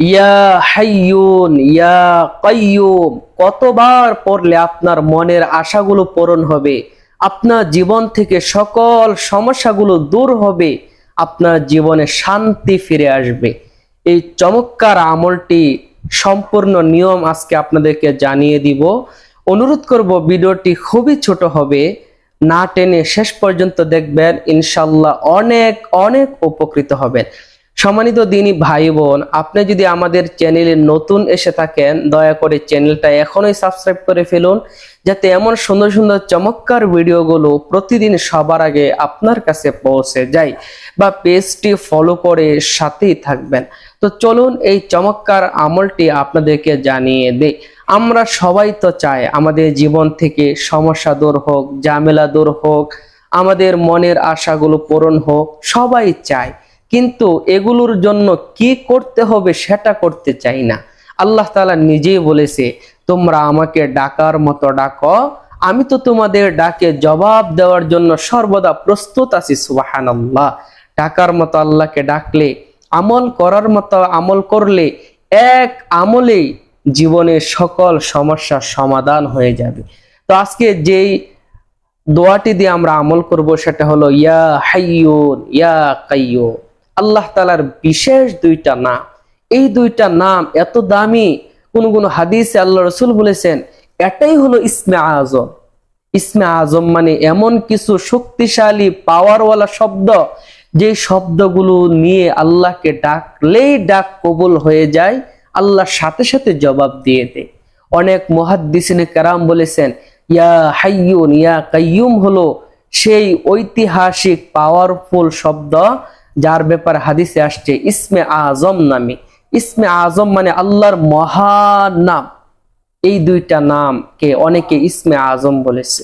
ইয়া হাইয়ুন, ইয়া কাইয়ুম। কতবার পড়লে আপনার মনের আশাগুলো পূরণ হবে? আপনার জীবন থেকে সকল সমস্যাগুলো দূর হবে। আপনার জীবনে শান্তি ফিরে আসবে। এই চমৎকার আমলটি সম্পূর্ণ নিয়ম আজকে আপনাদেরকে জানিয়ে দিব। অনুরোধ করব, ভিডিওটি খুবই ছোট হবে। না টেনে শেষ পর্যন্ত দেখবেন। ইনশাল্লাহ অনেক অনেক উপকৃত হবেন। সম্মানিত দিনী ভাই বোন, আপনি যদি আমাদের চ্যানেলে নতুন এসে থাকেন, দয়া করে চ্যানেলটা এখনই সাবস্ক্রাইব করে ফেলুন, যাতে এমন সুন্দর সুন্দর চমৎকার ভিডিওগুলো প্রতিদিন সবার আগে আপনার কাছে পৌঁছে যায় বা পেজটি ফলো করে সাথেই থাকবেন। তো চলুন এই চমৎকার আমলটি আপনাদেরকে জানিয়ে দেই। আমরা সবাই তো চাই আমাদের জীবন থেকে সমস্যা দূর হোক, ঝামেলা দূর হোক, আমাদের মনের আশাগুলো পূরণ হোক, সবাই চায়। কিন্তু এগুলোর জন্য কি করতে হবে সেটা করতে চাই না। আল্লাহ তালা নিজেই বলেছে, তোমরা আমাকে ডাকার মতো ডাকো, আমি তো তোমাদের ডাকে জবাব দেওয়ার জন্য সর্বদা প্রস্তুত আছি, সুবহানাল্লাহ। ডাকার মতো আল্লাহকে ডাকলে, আমল করার মতো আমল করলে, এক আমলেই জীবনের সকল সমস্যার সমাধান হয়ে যাবে। তো আজকে যেই দোয়াটি দিয়ে আমরা আমল করব, সেটা হলো, ইয়া হাইয়ুন, ইয়া কাইয়ুম। আল্লাহ তালার বিশেষ দুইটা নাম। এই দুইটা নাম এত দামি, কোন কোন হাদিসে আল্লাহ রসুল বলেছেন, এটাই হলো ইসমে আজম। ইসমে আজম মানে এমন কিছু শক্তিশালী পাওয়ারওয়ালা শব্দ, যে শব্দগুলো নিয়ে আল্লাহকে ডাকলেই ডাক কবুল হয়ে যায় আল্লাহর সাথে সাথে জবাব দিয়ে দেয়। অনেক মহাদ্দিসিনে কারাম বলেছেন, ইয়া হাইয়ুন, ইয়া কাইয়ুম হলো সেই ঐতিহাসিক পাওয়ারফুল শব্দ যার ব্যাপার হাদিসে আসছে, ইসমে আজম নামে। ইসমে আজম মানে আল্লাহর মহান নাম। এই দুইটা নামকে অনেকে ইসমে আজম বলেছে।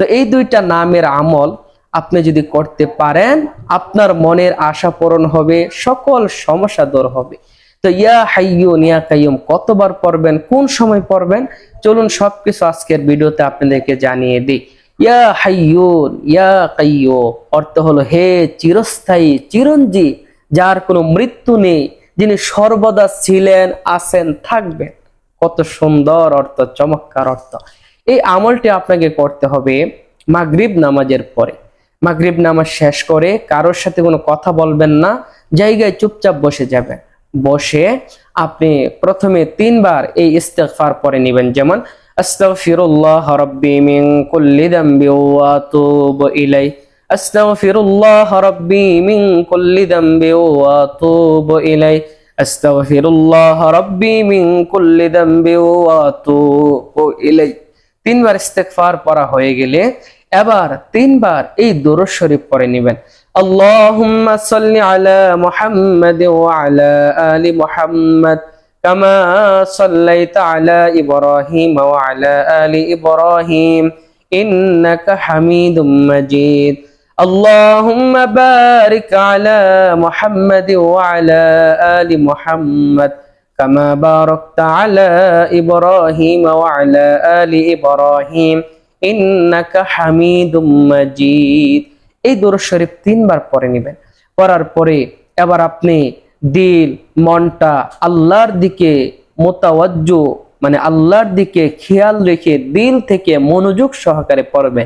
তো এই দুইটা নামের আমল আপনি যদি করতে পারেন, আপনার মনের আশা পূরণ হবে, সকল সমস্যা দূর হবে। তো ইয়া হাইয়ুন ইয়া কাইয়ুম কতবার পড়বেন, কোন সময় পড়বেন, চলুন সবকিছু আজকের ভিডিওতে আপনাদেরকে জানিয়ে দিই। ইয়া হাইয়ুন, ইয়া অর্থ হলো হে চিরস্থায়ী চিরঞ্জীব যার কোনো মৃত্যু নেই, যিনি সর্বদা ছিলেন, আছেন, থাকবেন। কত সুন্দর অর্থ, চমৎকার অর্থ। এই আমলটি আপনাকে করতে হবে মাগরিব নামাজের পরে। মাগরিব নামাজ শেষ করে কারোর সাথে কোনো কথা বলবেন না, জায়গায় চুপচাপ বসে যাবেন। বসে আপনি প্রথমে তিনবার এই ইস্তেগফার পরে নেবেন। যেমন আস্তাগফিরুল্লাহ রাব্বি মিন কুল্লি যামবি ওয়া আতুবু ইলাই আস্তাগফিরুল্লাহ রাব্বি মিন কুল্লি যামবি ওয়া আতুবু ইলাই আস্তাগফিরুল্লাহ রাব্বি মিন কুল্লি যামবি ওয়া আতুবু ইলাই তিনবার ইস্তেগফার পড়া হয়ে গেলে এবার তিনবার এই দরুদ শরীফ পড়ে নেবেন اللهم صل على محمد وعلى آل محمد كما صليت على إبراهيم وعلى آل إبراهيم إنك حميد مجيد اللهم بارك على محمد وعلى آل محمد كما باركت على إبراهيم وعلى آل إبراهيم إنك حميد مجيد এই দরুদ শরীফ তিনবার পরে নেবেন পড়ার পরে এবার আপনি দিল, মনটা আল্লাহর দিকে মোতাওয়াজ্জ মানে আল্লাহর দিকে খেয়াল রেখে দিল থেকে মনোযোগ সহকারে পড়বে।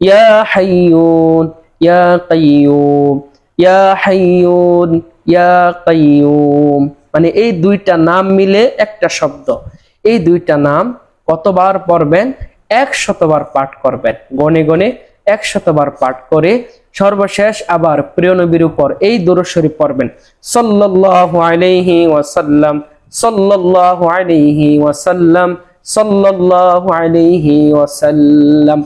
ইয়া হাইয়ুন, ইয়া কাইয়ুম, ইয়া হাইয়ুন, ইয়া কাইয়ুম। মানে এই দুইটা নাম মিলে একটা শব্দ। এই দুইটা নাম কতবার পড়বেন? এক শতবার পাঠ করবেন। গনে গনে একশতবার পাঠ করে সর্বশেষ আবার প্রিয় নবীর উপর এই শরীফ পড়বেন। সাল্লাল্লাহু আলাইহি ওয়াসাল্লাম, সাল্লাল্লাহু আলাইহি ওয়াসাল্লাম, সাল্লাল্লাহু আলাইহি ওয়াসাল্লাম।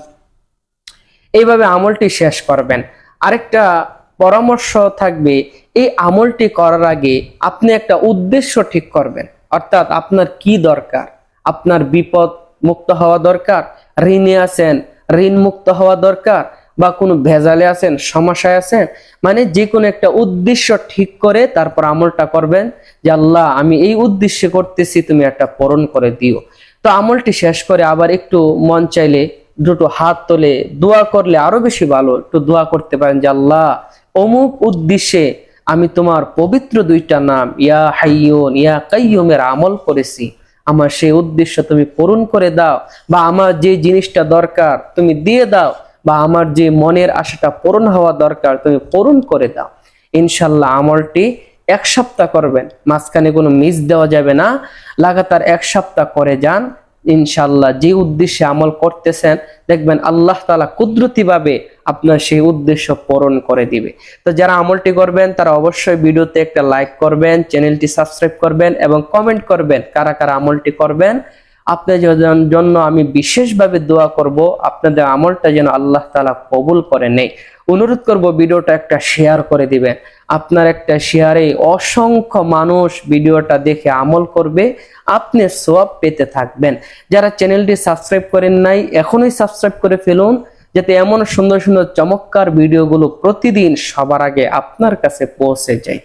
এইভাবে আমলটি শেষ করবেন। আরেকটা পরামর্শ থাকবে, এই আমলটি করার আগে আপনি একটা উদ্দেশ্য ঠিক করবেন। অর্থাৎ আপনার কি দরকার? আপনার বিপদ মুক্ত হওয়া দরকার? ঋণে আছেন ঋণ মুক্ত হওয়া দরকার বা কোনো ভেজালে আছেন, সমস্যায় আছেন মানে যে কোনো একটা উদ্দেশ্য ঠিক করে তারপর আমলটা করবেন যে, আল্লাহ, আমি এই উদ্দেশ্যে করতেছি, তুমি একটা পূরণ করে দিও। তো আমলটি শেষ করে আবার একটু মন চাইলে দুটো হাত তোলে, দোয়া করলে আরও বেশি ভালো, একটু দোয়া করতে পারেন যে, আল্লাহ, অমুক উদ্দেশ্যে আমি তোমার পবিত্র দুইটা নাম, ইয়া হাইয়ুন, ইয়া কাইয়ুমের আমল করেছি। আমার সেই উদ্দেশ্য তুমি পূরণ করে দাও বা আমার যে জিনিসটা দরকার তুমি দিয়ে দাও বা আমার যে মনের আশাটা পূরণ হওয়া দরকার তুমি পূরণ করে দাও। ইনশাল্লাহ আমলটি এক সপ্তাহ করবেন। মাঝখানে কোনো মিস দেওয়া যাবে না। লাগাতার এক সপ্তাহ করে যান। ইনশাল্লাহ যে উদ্দেশ্যে আমল করতেছেন, দেখবেন আল্লাহ তালা কুদরতিভাবে আপনার সেই উদ্দেশ্য পূরণ করে দিবে। তো যারা আমলটি করবেন, তারা অবশ্যই ভিডিওতে একটা লাইক করবেন, চ্যানেলটি সাবস্ক্রাইব করবেন এবং কমেন্ট করবেন কারা কারা আমলটি করবেন। আপনাদের জন- জন্য আমি বিশেষভাবে দোয়া করব, আপনাদের আমলটা যেন আল্লাহ তালা কবুল করে নেই অনুরোধ করব ভিডিওটা একটা শেয়ার করে দিবেন। আপনার একটা শেয়ারে অসংখ্য মানুষ ভিডিওটা দেখে আমল করবে, আপনি সোয়াব পেতে থাকবেন। যারা চ্যানেলটি সাবস্ক্রাইব করেন নাই, এখনই সাবস্ক্রাইব করে ফেলুন, যাতে এমন সুন্দর সুন্দর চমৎকার ভিডিওগুলো প্রতিদিন সবার আগে আপনার কাছে পৌঁছে যায়।